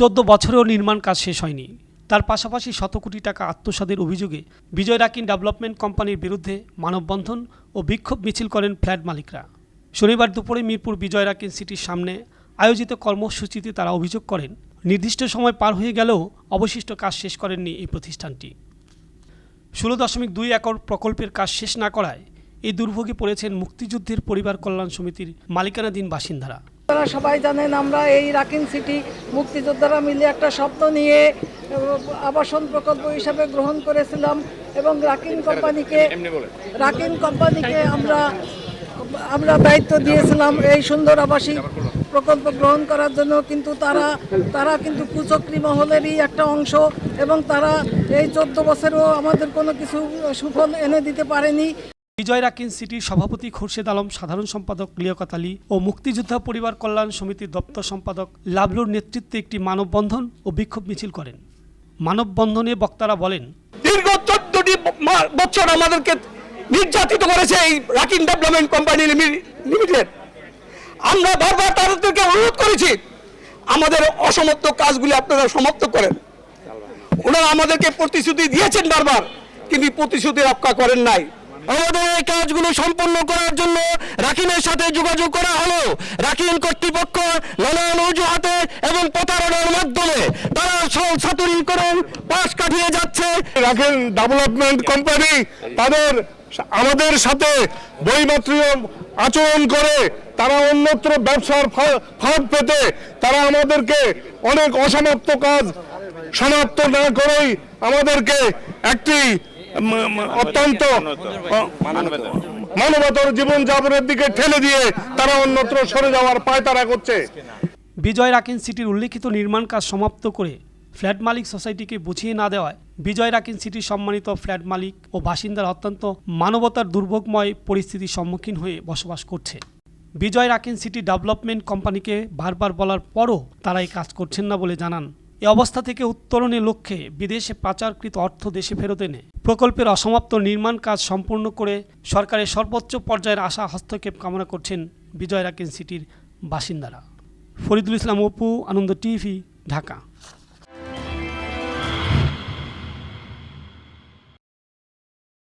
চোদ্দ বছরেও নির্মাণ কাজ শেষ হয়নি। তার পাশাপাশি শত কোটি টাকা আত্মসাদের অভিযোগে বিজয় রাকিন ডেভেলপমেন্ট কোম্পানির বিরুদ্ধে মানববন্ধন ও বিক্ষোভ মিছিল করেন ফ্ল্যাট মালিকরা। শনিবার দুপুরে মিরপুর বিজয় রাকিন সিটির সামনে আয়োজিত কর্মসূচিতে তারা অভিযোগ করেন, নির্দিষ্ট সময় পার হয়ে গেলেও অবশিষ্ট কাজ শেষ করেননি এই প্রতিষ্ঠানটি। ষোলো দশমিক দুই একর প্রকল্পের কাজ শেষ না করায় এই দুর্ভোগে পড়েছেন মুক্তিযুদ্ধের পরিবার কল্যাণ সমিতির মালিকানাধীন বাসিন্দারা। আপনারা সবাই জানেন আমরা এই রাকিন সিটি মুক্তিযোদ্ধারা মিলে একটা স্বপ্ন নিয়ে আবাসন প্রকল্প হিসাবে গ্রহণ করেছিলাম এবং রাকিন কোম্পানিকে রাকিন কোম্পানিকে আমরা আমরা দায়িত্ব দিয়েছিলাম এই সুন্দর আবাসিক প্রকল্প গ্রহণ করার জন্য কিন্তু তারা তারা কিন্তু কুচক্রি মহলেরই একটা অংশ এবং তারা এই চোদ্দ বছরেও আমাদের কোনো কিছু সুফল এনে দিতে পারেনি। বিজয় রাকিন সিটির সভাপতি খুরশেদ আলম, সাধারণ সম্পাদক লিয়াকত আলী ও মুক্তিযোদ্ধা পরিবার কল্যাণ সমিতির দপ্তর সম্পাদক লাভলুর নেতৃত্বে একটি মানববন্ধন ও বিক্ষোভ মিছিল করেন। মানববন্ধনে বক্তারা বলেন, দীর্ঘ চোদ্দটি বছর আমাদেরকে নির্যাতিত করেছে এই রাকিন ডেভেলপমেন্ট কোম্পানি লিমিটেড। আমরা বারবার তাদেরকে অনুরোধ করেছি, আমাদের অসমাপ্ত কাজগুলি আপনারা সমাপ্ত করেন। ওনারা আমাদেরকে প্রতিশ্রুতি দিয়েছেন বারবার, কিন্তু প্রতিশ্রুতি রক্ষা করেন নাই। আমাদের এই কাজগুলো সম্পন্ন করার জন্য রাকিনের সাথে যোগাযোগ করা হলো। রাকিন কর্তৃপক্ষ নানান অজুহাতে এবং প্রতারণার মাধ্যমে তারা সাতুরীকরণ পাশ কাটিয়ে যাচ্ছে। রাখেন ডেভেলপমেন্ট কোম্পানি তাদের আমাদের সাথে বৈমাত্রীয় আচরণ করে। তারা অন্যত্র ব্যবসার ফাঁদ পেতে তারা আমাদেরকে অনেক অসমাপ্ত কাজ সমাপ্ত না করেই আমাদেরকে একটি অত্যন্ত মানবতর জীবন যাপনের দিকে ঠেলে দিয়ে তারা অন্যত্র সরে যাওয়ার পায়তারা করছে। বিজয় রাকিন সিটির উল্লেখিত নির্মাণ কাজ সমাপ্ত করে ফ্ল্যাট মালিক সোসাইটিকে বুঝিয়ে না দেওয়ায় বিজয় রাকিন সিটির সম্মানিত ফ্ল্যাট মালিক ও বাসিন্দারা অত্যন্ত মানবতার দুর্ভোগময় পরিস্থিতির সম্মুখীন হয়ে বসবাস করছে। বিজয় রাকিন সিটি ডেভেলপমেন্ট কোম্পানিকে বারবার বলার পরও তারা এই কাজ করছেন না বলে জানান। এ অবস্থা থেকে উত্তরণের লক্ষ্যে বিদেশে পাচারকৃত অর্থ দেশে ফেরত এনে প্রকল্পের অসমাপ্ত নির্মাণ কাজ সম্পূর্ণ করে সরকারের সর্বোচ্চ পর্যায়ের আশা হস্তক্ষেপ কামনা করছেন বিজয় রাকেন সিটির বাসিন্দারা। ফরিদুল ইসলাম অপু, আনন্দ টিভি, ঢাকা।